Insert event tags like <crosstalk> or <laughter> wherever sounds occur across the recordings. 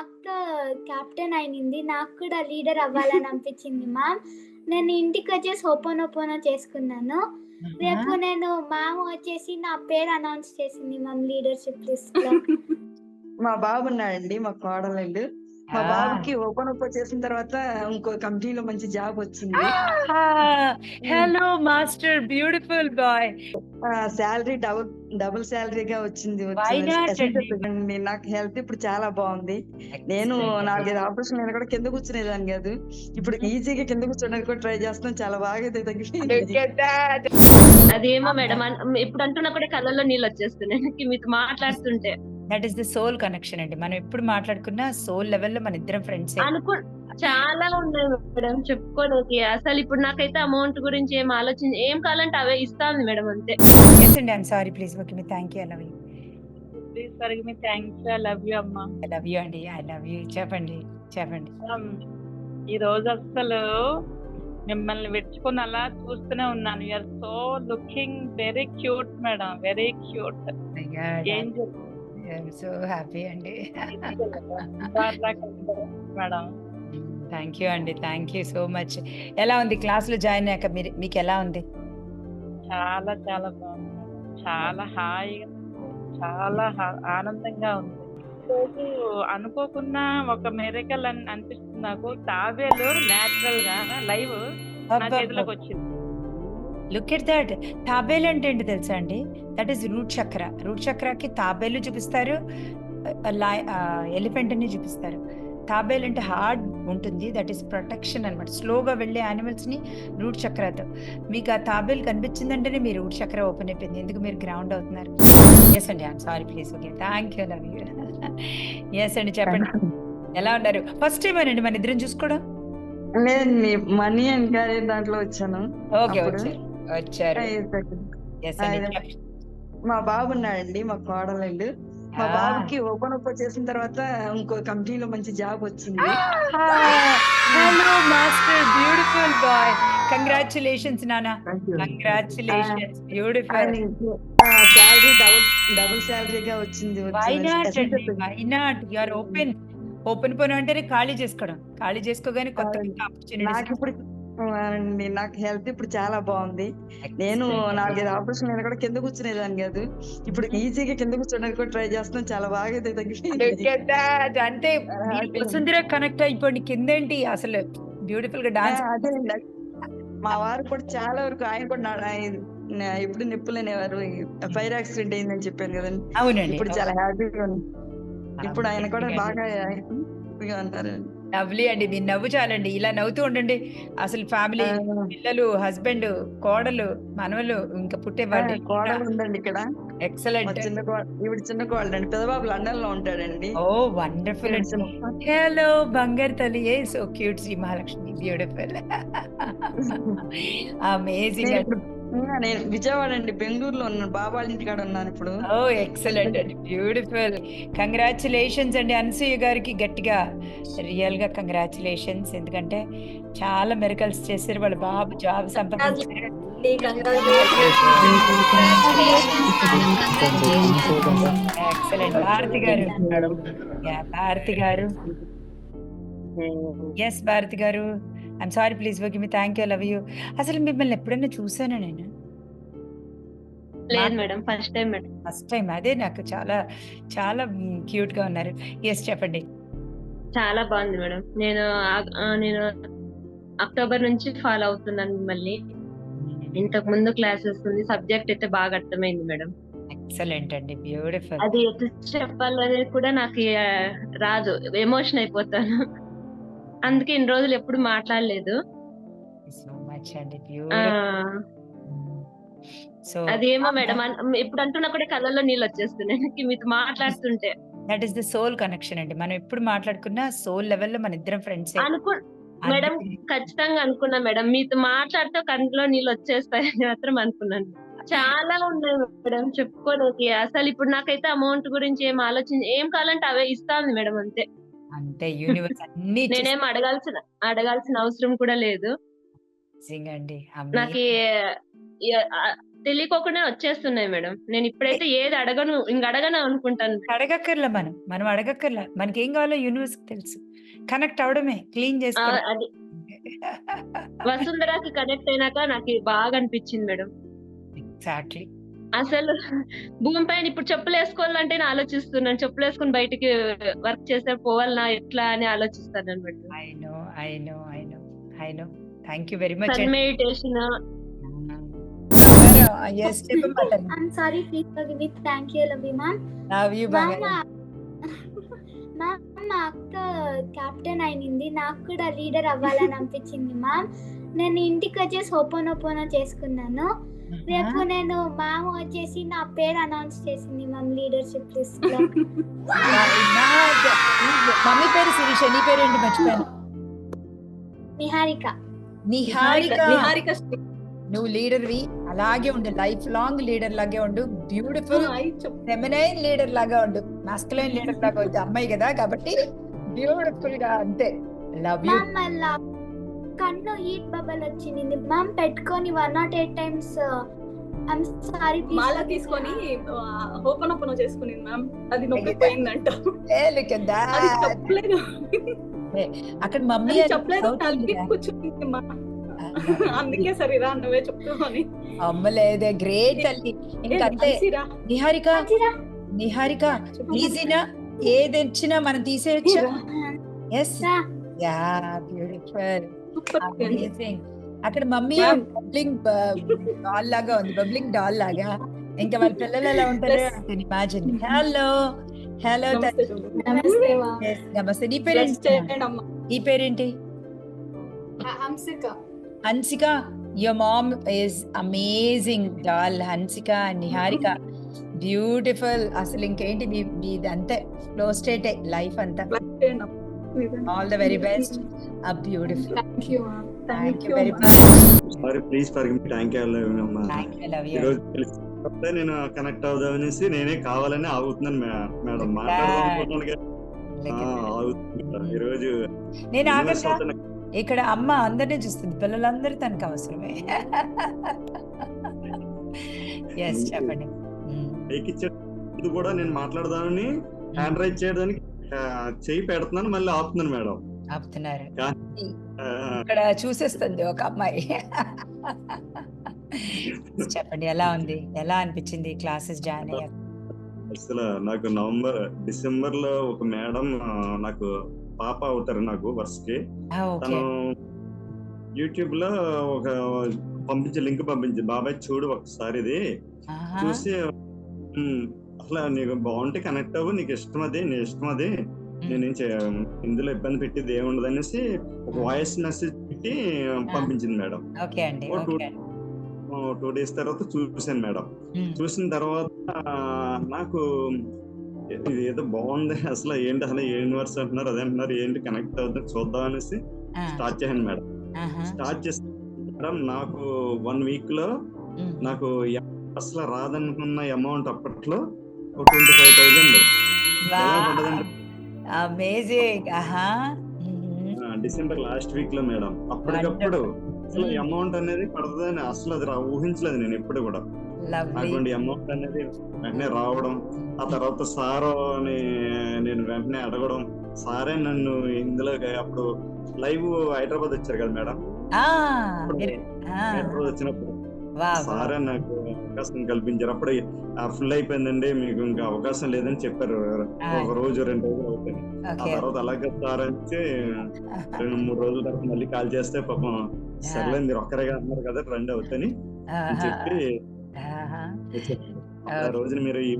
అక్క కెప్టెన్ అయింది నాకు కూడా లీడర్ అవ్వాలని అనిపించింది మ్యామ్ నేను ఇంటికి వచ్చేసి ఓపెన్ చేసుకున్నాను. రేపు నేను మ్యామ్ వచ్చేసి నా పేరు అనౌన్స్ చేసింది మ్యామ్ లీడర్షిప్ లిస్ట్లో. <laughs> మా బాబు ఉన్నాడండి మా కోడలండి మా. బాబుకి ఓపెన్ అప్ చేసిన తర్వాత ఇంకో కంపెనీలో మంచి జాబ్ వచ్చింది. Hello master beautiful boy. Salary double double శాలరీగా వచ్చింది నాకు హెల్త్ ఇప్పుడు చాలా బాగుంది. నేను నాలుగైదు ఆపరేషన్ నేను కూడా కింద కూర్చునేదాన్ని కాదు. ఇప్పుడు ఈజీగా కింద కూర్చోడానికి కూడా ట్రై చేస్తున్నాను. చాలా బాగా అదేమో మేడం ఇప్పుడు అంటున్నా కూడా కళ్ళల్లో నీళ్ళు వచ్చేస్తున్నాయి. మీతో మాట్లాడుతుంటే. That is the soul connection అండి. మనం ఎప్పుడు మాట్లాడుకున్నా సోల్ లెవెల్లో మన ఇద్దరం ఫ్రెండ్స్ అనుకు చాలా ఉన్నాయి మేడం. చెప్పుకోలేకి అసలు ఇప్పుడు నాకైతే అమౌంట్ గురించి ఏం ఆలోచన ఏం కావాలంటే అవే ఇస్తాను మేడం అంతే. ఎస్ అండి I'm sorry please okay me thank you I love you please forgive me thanks I love you అమ్మా. ఐ లవ్ యూ అండి. ఐ లవ్ యూ చెప్పండి చెప్పండి. ఈ రోజు అసలు మిమ్మల్ని వెచ్చుకొని అలా చూస్తూనే ఉన్నాను. You are so looking very cute madam very cute angel so happy అండి. మేడం థ్యాంక్ యూ అండి. థ్యాంక్ యూ సో మచ్ ఎలా ఉంది? క్లాస్లో జాయిన్ అయ్యాక మీరు మీకు ఎలా ఉంది? చాలా చాలా బాగుంది. చాలా హాయిగా చాలా హా- ఆనందంగా ఉంది. రోజు అనుకోకుండా ఒక మెరికల్ అని అనిపిస్తుంది నాకు. తాబేలు న్యాచురల్గా లైవ్ నా చేతిలోకి వచ్చింది. లుక్ ఎట్ దట్ తాబేలు అంటే ఏంటి తెలుసా అండి? That is root chakra root చక్రకి తాబేలు చూపిస్తారు. ఎలిఫెంట్ని చూపిస్తారు. తాబేలు అంటే హార్డ్ ఉంటుంది. దట్ ఈస్ ప్రొటెక్షన్ అనమాట స్లోగా వెళ్ళే యానిమల్స్ని రూట్ చక్రతో మీకు ఆ తాబేలు కనిపించిందంటేనే మీ రూట్ చక్ర ఓపెన్ అయిపోయింది. ఎందుకు మీరు గ్రౌండ్ అవుతున్నారు? ఎస్ అండి. I'm sorry please okay thank you love you yes అండి. చెప్పండి. ఎలా ఉన్నారు? ఫస్ట్ టైం అండి మన ఇద్దరం చూసుకోవడం? లేదండి మనీ అండ్ దాంట్లో వచ్చాను. ఓకే అప్పుడు? వచ్చారు. మా బాబు ఉన్నాడండి మా కోడలండి. మా. బాబుకి ఓపెన్ అప్ చేసిన తర్వాత ఇంకో కంపెనీలో మంచి జాబ్ వచ్చింది. Hello master beautiful boy. Congratulations నానా. Congratulations beautiful salary double double శాలరీగా వచ్చింది why not. Why not you are open open పోను అంటేనే ఖాళీ చేసుకోవడం. ఖాళీ చేసుకోగానే కొత్త. కొత్త నాకు ఇప్పుడు అండి నాకు హెల్త్ ఇప్పుడు చాలా బాగుంది. నేను నాలుగైదు ఆపరేషన్ నేను కూడా కింద కూర్చునేదాన్ని కాదు. ఇప్పుడు ఈజీగా కింద కూర్చోడానికి కూడా ట్రై చేస్తున్నాను. చాలా బాగా అంటే. వసుంధర కనెక్ట్ అయిపోండి కిందేంటి? అసలు బ్యూటిఫుల్గా డాన్స్ మా వారు కూడా చాలా వరకు ఆయన కూడా నా- ఆయన- నా- ఎప్పుడు నిప్పులేనేవారు ఫైర్ యాక్సిడెంట్ అయిందని చెప్పాను కదండి. అవునండి. ఇప్పుడు చాలా హ్యాపీగా ఉంది. ఇప్పుడు ఆయన కూడా బాగా హ్యాపీగా లవ్లీ అండి. మీ నవ్వు చాలండి ఇలా నవ్వుతూ ఉండండి. అసలు ఫ్యామిలీ పిల్లలు హస్బెండ్ కోడలు మనవలు ఇంకా పుట్టే వాళ్ళు కోడలు ఉందండి ఇక్కడ. ఎక్సలెంట్. చిన్న ఈవిడ చిన్న కోడలు అండి పెదబాబు లండన్లో ఉంటాడండి. ఓ వండర్ఫుల్ హలో బంగారు తల్లి. A so cute Shri Mahalakshmi. Beautiful. <laughs> Amazing నేను విజయవాడ అండి బెంగళూరులో ఉన్నాను బాబా వాళ్ళ ఇంటికాడ ఉన్నాను ఇప్పుడు. ఓ ఎక్సలెంట్ అండి. బ్యూటిఫుల్ కంగ్రాచులేషన్స్ అండి అనసూయ గారికి గట్టిగా. రియల్గా కంగ్రాచులేషన్స్ ఎందుకంటే చాలా మెరికల్స్ చేశారు. వాళ్ళ బాబు జాబ్ సంపాదించారు excellent Bharati garu. Bharati garu. Yes Bharati garu. I'm sorry please okay me thank you love you అసలు మిమ్మల్ని ఎప్పుడైనా చూసానా నేను? లేదు madam. First time madam. First time. అదే నాకు చాలా చాలా క్యూట్గా ఉన్నారు. ఎస్ చెప్పండి. చాలా బాగుంది మేడం. నేను నేను అక్టోబర్ నుంచి ఫాలో అవుతున్నాను మిమ్మల్ని. ఇంతకు ముందు క్లాసెస్ ఉంది సబ్జెక్ట్ అయితే బాగా అర్థమైంది మేడం. ఎక్సలెంట్ అండి. బ్యూటిఫుల్ అది ఎట్లా చెప్పాలనేది కూడా నాకు రాదు. ఎమోషన్ అయిపోతాను. అందుకే ఇన్ని రోజులు ఎప్పుడు మాట్లాడలేదు. సో మచ్ అండి సో అదేమో మేడం ఇప్పుడు అంటున్నా కూడా కళ్ళల్లో నీళ్ళు వచ్చేస్తున్నాయి. <laughs> మీతో మాట్లాడుతుంటే. That is the soul connection అండి. మనం ఎప్పుడు మాట్లాడుకున్నా సోల్ లెవెల్లో మన ఇద్దరం ఫ్రెండ్స్ అనుకు మేడం ఖచ్చితంగా అనుకున్నా మేడం. మీతో మాట్లాడితే కంట్లో నీళ్ళు వచ్చేస్తాయని మాత్రం అనుకున్నాను. చాలా ఉన్నాయి మేడం చెప్పుకోలేకి అసలు ఇప్పుడు నాకైతే అమౌంట్ గురించి ఏం ఆలోచన ఏం కావాలంటే అవే ఇస్తాను మేడం అంతే. అంతే యూనివర్స్ అన్ని నేనేం అడగాల్సిన అడగాల్సిన అవసరం కూడా లేదు. అండి. నాకు తెలియకోకుండా వచ్చేస్తున్నాయి మేడం. నేను ఇప్పుడైతే ఏది అడగను ఇంక అడగను అనుకుంటాను అడగక్కర్లా మనం మనం అడగక్కర్లా. మనకి ఏం కావాలో యూనివర్స్ తెలుసు. కనెక్ట్ అవడమే క్లీన్ ఆ, చేసుకో అది. వసుంధరాకి కనెక్ట్ అయినాక నాకు బాగా అనిపించింది మేడం. ఎగ్జాక్ట్లీ. అసలు భూమి పైన ఇప్పుడు చెప్పులు వేసుకోవాలంటే నేను ఆలోచిస్తున్నాను. చెప్పులు వేసుకుని బయటికి వర్క్ చేస్తే పోవాలనా ఎట్లా అని ఆలోచిస్తాను అనమాట. I know I know I know I know. Thank you very much meditation. Yes sorry please forgive me thank you love you ma'am love you ma'am బాగా మ్యామ్ మా అక్క కెప్టెన్ అయింది నాకు కూడా లీడర్ అవ్వాలని అనిపించింది మ్యామ్ నేను ఇంటికి వచ్చేసి ఓపెన్ ఓపెన్ చేసుకున్నాను. రేపు నేను మ్యామ్ వచ్చేసి నా పేరు అనౌన్స్ చేసింది మ్యామ్ లీడర్షిప్ లిస్ట్లో. <laughs> మమ్మీ పేరు శిరీష నీ పేరు ఏంటి? మర్చిపోయాను. నిహారిక. నిహారిక. నిహారిక నువ్వు లీడర్వి అలాగే ఉండు. లైఫ్ లాంగ్ లీడర్ లాగే ఉండు బ్యూటిఫుల్ ఫెమినైన్ లీడర్ లాగా ఉండు. మాస్కులైన్ లీడర్ లాగా ఉంది అమ్మాయి కదా కాబట్టి బ్యూటిఫుల్గా అంతే. లవ్ యూ కన్ను హీట్ బబల్ వచ్చింది. మ్యామ్ పెట్టుకొని one naught eight times I'm sorry మాల తీసుకొని ఓపెన్ ఓపెన్ చేసుకునింది మ్యామ్ అది నొప్పి పోయిందంట. చెప్పలేదు. అక్కడ మమ్మీ చెప్పలేదు కూర్చుంది మా. అందుకే సరిరా నువ్వే చెప్తావు అని. అమ్మలేదే గ్రేట్ తల్లి. ఇంకా అంతే మంచిరా. నిహారిక నిహారిక ఈజీనా ఏది ఇచ్చినా మనం తీసేయచ్చు? ఎస్ రా. యా బ్యూటిఫుల్ అక్కడ మమ్మీ. బబ్లింగ్ డాల్ లాగా ఉంది బబ్లింగ్ డాల్ లాగా. ఇంకా వాళ్ళ పిల్లలు ఎలా ఉంటారో. ఇమాజిన్ హలో హలో నమస్తే. నీ పేరేంటి? అమ్మా. ఈ పేరేంటి? Hansika your mom is amazing doll. Hansika Niharika. Beautiful అసలు ఇంకేంటి అంతే ఫ్లో స్టేట్ లైఫ్ అంతా. ఆల్ ద వెరీ బెస్ట్ ఆ beautiful Thank you. Thank thank you you, very ma'am. Much sorry please for thank you అమ్మా thank you love you నేను connect అవుదాం అనేసి నేనే కావాలని ఆగుతున్నాను మేడం. మాట్లాడదాం అనుకుంటున్నాను మేడం. ఈరోజు నేను అవుతున్న- ఇక్కడ అమ్మ అందరినీ చూస్తుంది. పిల్లలందరూ తనకు అవసరమే. ఎస్ చెప్పండి. కూడా నేను మాట్లాడదామని హ్యాండ్ రైజ్ చేయడానికి ఆ, చెయ్యి పెడుతున్నాను మళ్ళీ ఆపుతున్నాను మేడం. ఆపుతున్నారు. ఇక్కడ చూసేస్తుంది ఒక అమ్మాయి. <laughs> చెప్పండి ఎలా ఉంది? ఎలా అనిపించింది క్లాసెస్ జాయిన్ అయ్యారు అసలు నాకు నవంబర్ డిసెంబర్లో ఒక మేడం నాకు పాప అవుతారు నాకు వరుసకి. తను యూట్యూబ్లో ఒక పంపించి లింక్ పంపించి బాబాయ్ చూడు ఒకసారి ఇది చూసి "ఉమ్, అసలు నీకు బాగుంటే కనెక్ట్ అవ్వు నీకు ఇష్టం అది నీ ఇష్టం అది నేనేం ఇందులో ఇబ్బంది పెట్టేది ఏముండదు అనేసి ఒక వాయిస్ మెసేజ్ పెట్టి పంపించింది మేడం. ఓకే అండి ఓ టూ డేస్ తర్వాత చూసాను మేడం. చూసిన తర్వాత నాకు ఇది ఏదో బాగుంది అసలు ఏంటి అసలు ఏ యూనివర్స్ అంటున్నారు అదే అంటున్నారు ఏంటి కనెక్ట్ అవుతుంది చూద్దాం అనేసి స్టార్ట్ చేశాను మేడం. స్టార్ట్ చేసిన మేడం నాకు వన్ వీక్లో. నాకు అసలు రాదనుకున్న అమౌంట్ అప్పట్లో twenty five thousand. Amazing. December last వీక్లో మేడం. అప్పటికప్పుడు అసలు. అమౌంట్ అనేది పడుతుందని అసలు అది రా- ఊహించలేదు నేను ఎప్పుడు కూడా. అటువంటి అమౌంట్ అనేది వెంటనే రావడం ఆ తర్వాత సార్ అని నేను వెంటనే అడగడం సారే నన్ను ఇందులో అప్పుడు లైవ్ హైదరాబాద్ వచ్చారు కదా మేడం. వచ్చినప్పుడు సారే నాకు అవకాశం కల్పించారు అప్పుడు ఫుల్ అయిపోయిందండి. మీకు ఇంకా అవకాశం లేదని చెప్పారు. ఒక రోజు రెండు రోజులు అవుతుంది ఆ తర్వాత అలాగే సార్ అంటే రెండు మూడు రోజుల తర్వాత మళ్ళీ కాల్ చేస్తే పాపం సర్లే మీరు ఒక్కరేగా అన్నారు కదా రండి అవుతాని అని ఆహా, చెప్పి. ఆ రోజున మీరు ఈ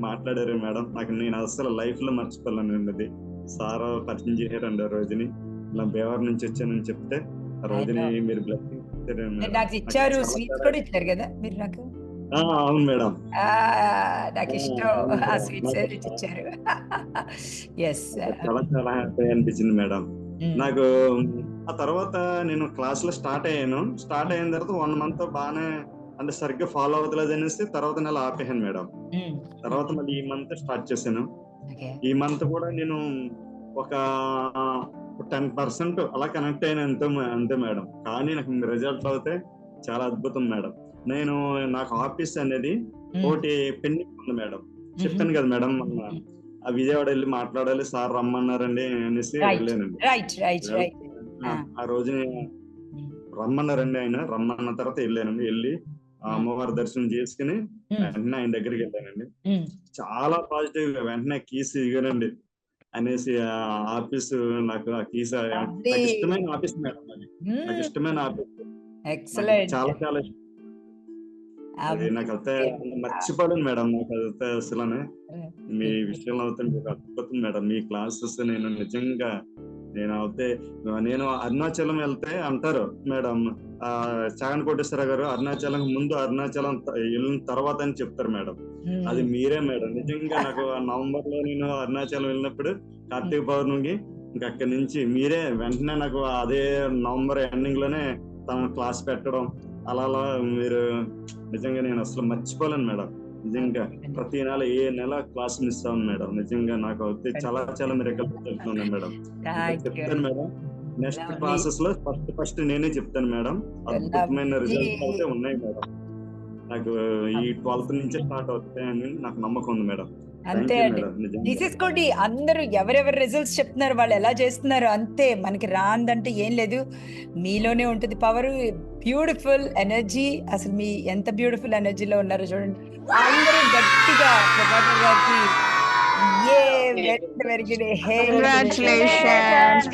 మాట్లాడారు మేడం. నాకు నేను అసలు లైఫ్లో మర్చిపోలేను అది సార్ పరిచయం చేశారండి ఆ రోజుని. ఇలా బేవర్ నుంచి వచ్చానని చెప్తే ఆ రోజుని మీరు బ్లెస్సింగ్ మీరు. నాకు ఇచ్చారు స్వీట్స్ కూడా ఇచ్చారు కదా మీరు నాకు? ఆ, అవును మేడం. నాకు ఇష్టం. ఆ. స్వీట్స్ ఇచ్చారు. ఎస్ చాలా చాలా హ్యాపీ అనిపించింది మేడం. నాకు ఆ తర్వాత నేను క్లాస్లో స్టార్ట్ అయ్యాను. స్టార్ట్ అయిన తర్వాత వన్ మంత్ బాగానే అంటే సరిగ్గా ఫాలో అవ్వట్లేదు అనేసి తర్వాత నెల ఆపేసాను మేడం. తర్వాత మళ్ళీ ఈ మంత్ స్టార్ట్ చేశాను. ఈ మంత్ కూడా నేను ఒక టెన్ పర్సెంట్ అలా కనెక్ట్ అయిన అంతే అంతే మేడం. కానీ నాకు రిజల్ట్ అవుతే చాలా అద్భుతం మేడం. నేను నాకు ఆఫీస్ అనేది. ఒకటి పెండింగ్ ఉంది మేడం. చెప్పాను కదా మేడం ఆ విజయవాడ వెళ్ళి మాట్లాడాలి సార్ రమ్మన్నారండి అనేసి. వెళ్ళానండి. రైట్ ఆ, రోజు నేను రమ్మన్నారండి ఆయన. రమ్మన్న తర్వాత వెళ్ళానండి. వెళ్ళి ఆ అమ్మవారి దర్శనం చేసుకుని వెంటనే ఆయన దగ్గరికి వెళ్ళానండి. చాలా పాజిటివ్ వెంటనే కీస్ ఇవ్వనండి. అనేసి ఆఫీస్ నాకు ఆ కీస్ నాకు ఇష్టమైన ఆఫీస్ మేడం అది. నాకు ఇష్టమైన ఆఫీస్. ఎక్సలెంట్. చాలా చాలా ఇష్టం. అది నాకు అయితే మర్చిపోలేను మేడం నాకు అయితే అసలు మీ విషయంలో అయితే మీకు అద్భుతం మేడం. మీ క్లాసెస్ నేను నిజంగా నేను అయితే నేను అరుణాచలం వెళ్తే అంటారు మేడం. ఆ చాగన్ కోటేశ్వర గారు అరుణాచలం ముందు అరుణాచలం వెళ్ళిన తర్వాత అని చెప్తారు మేడం. అది మీరే మేడం. నిజంగా నాకు ఆ నవంబర్లో నేను అరుణాచలం వెళ్ళినప్పుడు కార్తీక పౌర్ణమికి ఇంకా అక్కడి నుంచి మీరే వెంటనే నాకు అదే నవంబర్ ఎండింగ్లోనే తమ క్లాస్ పెట్టడం అలా అలా మీరు నిజంగా నేను అసలు మర్చిపోలేను మేడం. నిజంగా ప్రతి నెల ఏ నెల క్లాస్ మిస్ అవ్వను మేడం. నిజంగా నాకు అయితే చాలా చాలా మిరకల్ చెప్తున్నాను మేడం. చెప్తాను మేడం. నెక్స్ట్. క్లాసెస్లో ఫస్ట్ ఫస్ట్ నేనే చెప్తాను మేడం. అద్భుతమైన. రిజల్ట్స్ అయితే ఉన్నాయి మేడం. నాకు ఈ ట్వెల్త్ నుంచే స్టార్ట్ అవుతాయని నాకు నమ్మకం ఉంది మేడం. అంతే అండి. తీసేసుకోండి. అందరూ ఎవరెవరు రిజల్ట్స్ చెప్తున్నారు వాళ్ళు ఎలా చేస్తున్నారు అంతే. మనకి రాందంటే ఏం లేదు. మీలోనే ఉంటుంది పవర్ బ్యూటిఫుల్ ఎనర్జీ. అసలు మీ ఎంత బ్యూటిఫుల్ ఎనర్జీలో ఉన్నారో చూడండి. అందరూ గట్టిగా గారికి a very very good Congratulations,